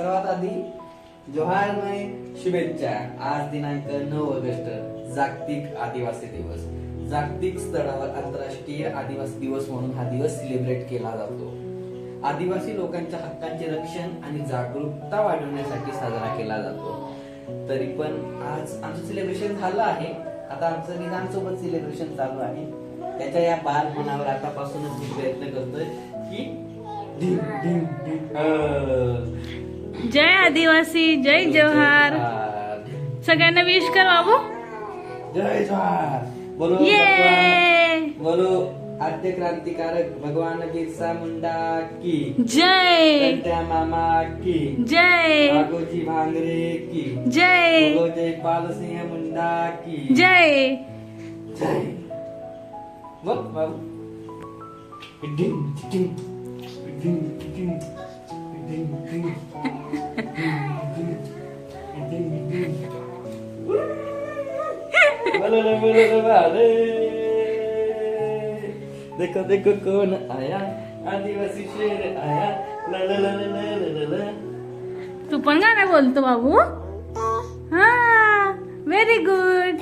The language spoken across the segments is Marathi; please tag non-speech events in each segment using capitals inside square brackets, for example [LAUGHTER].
सर्वात आधी जोहारमय शुभेच्छा. आज दिनांक नऊ ऑगस्ट जागतिक आदिवासी दिवस. जागतिक स्तरावर आंतरराष्ट्रीय आदिवासी दिवस म्हणून हा दिवस सेलिब्रेट केला जातो. आदिवासी लोकांच्या हक्कांचे रक्षण आणि जागरूकता वाढवण्यासाठी साजरा केला जातो. तरी पण आज आमचं सेलिब्रेशन झालं आहे. आता आमचं निदानसोबत सेलिब्रेशन चालू आहे. त्याच्या या बाल मनावर आतापासूनच मी प्रयत्न करतोय की जय आदिवासी जय जवाहर. सगळ्यांना विश कर बाबू. जय जवाहर. बोलो ये बोलो आद्य क्रांतिकारक भगवान बिरसा मुंडा की. जय. मामा की. जय. राघोजी भांगरे की. जय. बोलो जयपाल सिंह मुंडा की. जय. जय. बोल बाबू. Valore, valore, vale. Deco, deco con, aia. Adiva si scende, aia. La la la la la la la. तू पण गाणं बोलतो बाबू हा व्हेरी गुड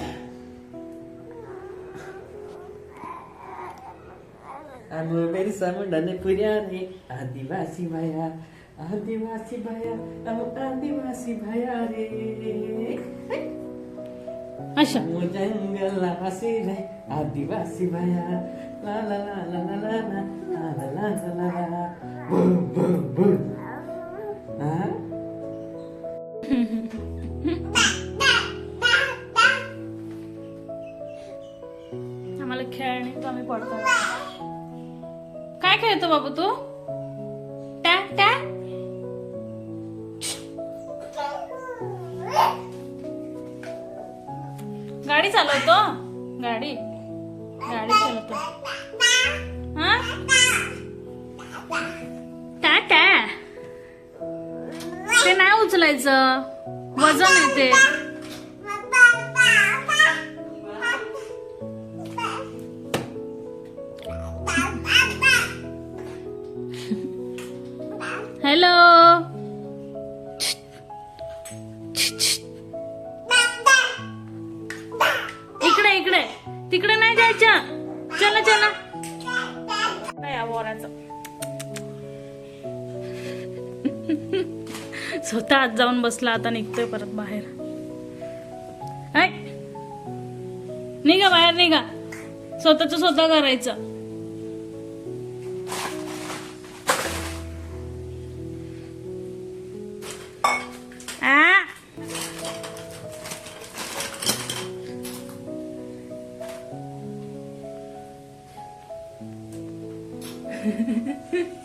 आम्ही बेरी सामुंडाने पुऱ्याने आदिवासी माया आदिवासी भया आदिवासी भया रे। अच्छा। जंगला आदिवासी भया। ला ला ला ला ला ला। गाडी चालवतो. गाडी. गाडी चालवतो. हा? टॅ टॅ ते नाही उचलायचं. वजन आहे ते. [LAUGHS] हॅलो स्वतः आज जाऊन बसला आता निघतोय परत बाहेर. ऐक. निघा बाहेर निघा. स्वतःच स्वतः करायचं.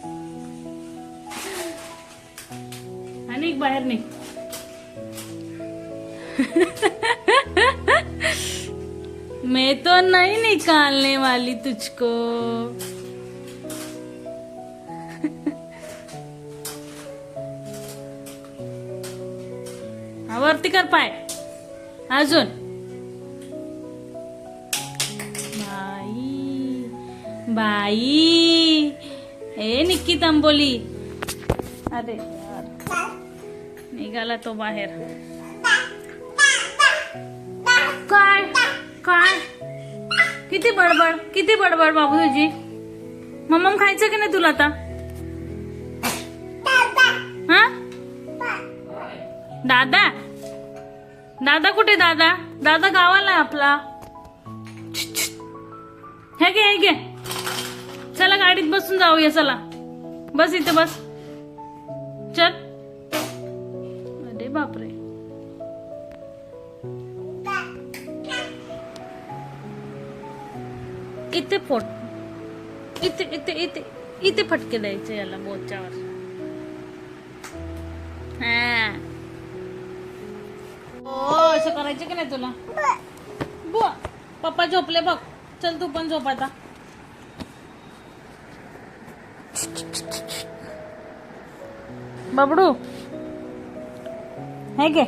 [LAUGHS] बाहेर निघ [LAUGHS] मैं तो नहीं निकालने वाली तुझको। [LAUGHS] वरती कर पाय अजून। बाई बाई ए निक्की तंबोली अरे। निघाला तो बाहेर. काय? काय? किती बडबड किती बडबड बाबू तुझी मम्मम खायचं की नाही तुला आता? हा? दादा? दादा कुठे दादा? दादा गावाला आपला. हे घे हे घे. चला गाडीत बसून जाऊया चला. बस इथे बस. चल. बापरे. इथे फोट इथे इथे इथे इथे फटके द्यायचे याला बोच्यावर हो. असं करायचं की नाही तुला? बुवा पप्पा झोपले बघ. चल तू पण झोप आता. बबडू. हे घे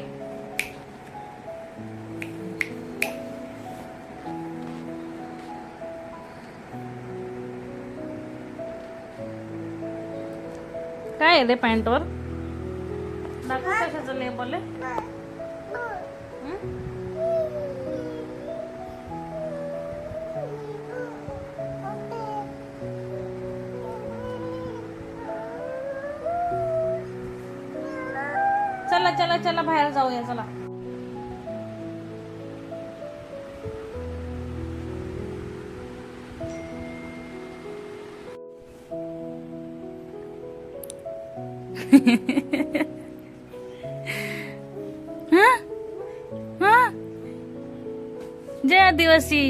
काय आहे रे पॅन्टवर? कशाचं लेबल आहे? चला चला बाहेर जाऊया चला. [LAUGHS] जय आदिवासी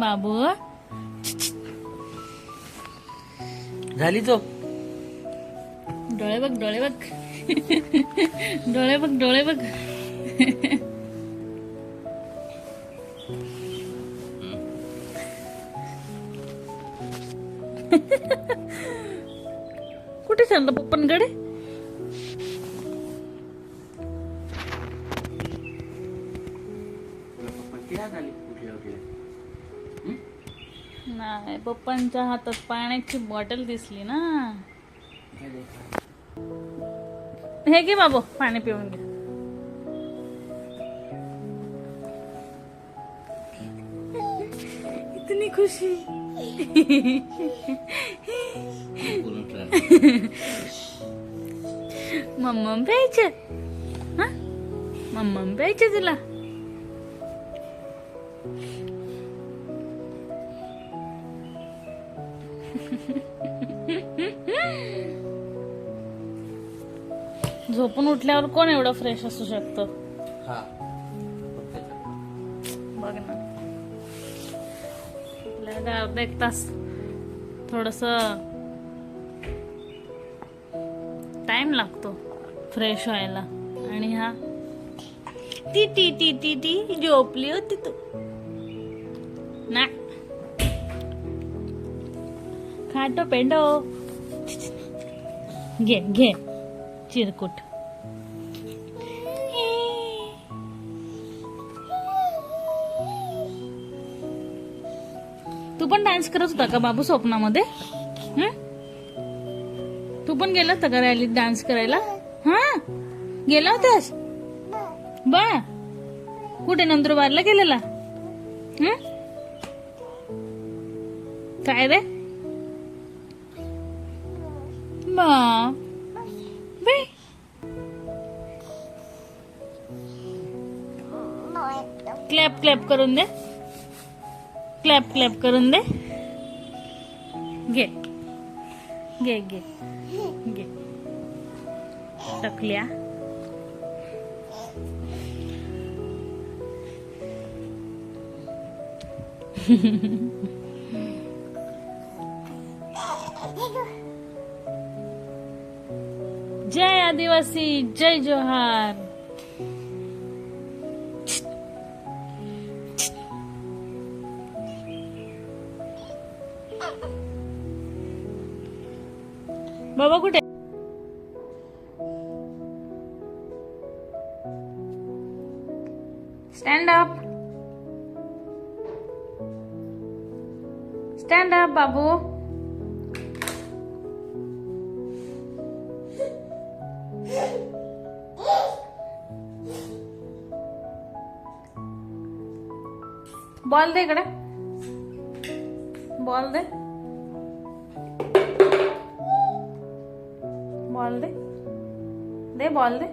बाबू. झाली तो डोळे बघ डोळे बघ. डोळे बघ डोळे बघ. कुठे चाललं पप्पनकडे नाही. पप्पांच्या हातात पाण्याची बॉटल दिसली ना. हे घे बाबू पाणी पिऊन घे. इतनी खुशी. मम्मम प्यायचं. हा? मम्मम प्यायचं तुला? झोपून उठल्यावर कोण एवढं फ्रेश असू शकतं? हा. बघ ना. आपल्याला अर्धा एक तास थोडस टाइम लागतो फ्रेश व्हायला. आणि हा. ती टी टी टी टी झोपली होती तू. ना. खाटो पेंडो. घे घे. चिरकुट. तू पण डान्स करत होता का बाबू स्वप्नामध्ये? तू पण गेला होता का रॅलीत डान्स करायला? हा? गेला होतास? बा कुठे नंदुरबारला गेलेला? काय रे? बा क्लॅप क्लॅप करून दे. क्लॅप क्लॅप करून दे. [LAUGHS] जय आदिवासी जय जोहार. बाबा कुठे? स्टँड अप स्टँड अप बाबू. बॉल दे इकडे. बॉल दे. बॉल दे दे बॉल दे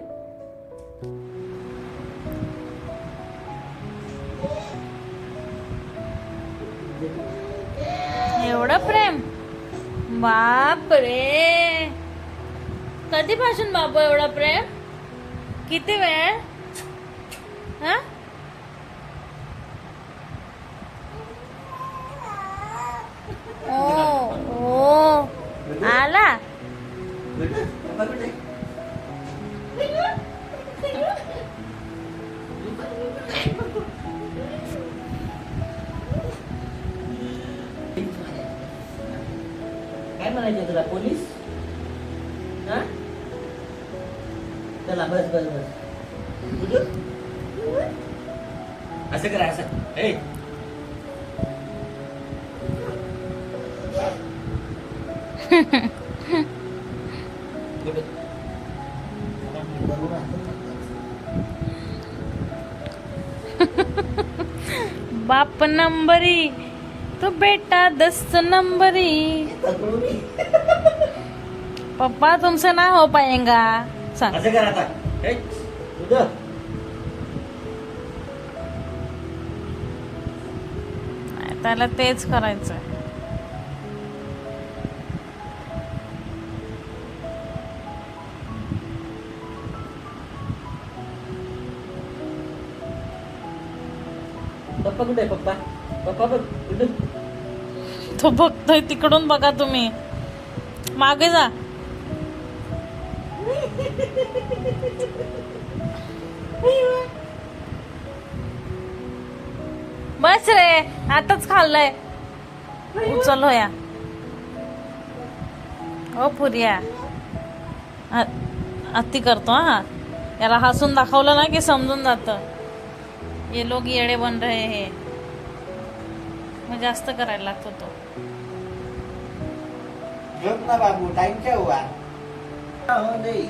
एवढं प्रेम? बाप रे कधीपासून बाबू एवढा प्रेम? किती वेळ? हा? काय म्हणायचे तुला पोलीस हा चला बस बस बस असं करा असं ए गुड बरोबर आहे. बाप नंबरी तो बेटा दस नंबरी. पप्पा तुमसे ना हो पाएगा सांग. असं कर आता. हे, तुझं नाही, त्याला तेच करायचं पप्पा कुठे आहे पप्पा? पप्पा बघ कुठे तो बघतोय तिकडून बघा तुम्ही. मागे जा. बस रे आताच खाल्लंय. उचल हो या हो पुर्या अति करतो हा. याला हसून दाखवलं ना की समजून जात. ये लोग येडे बन रहे हे. मग जास्त करायला लागतो तो. झोप ना बाबू टाइम क्या हुआ हो नाही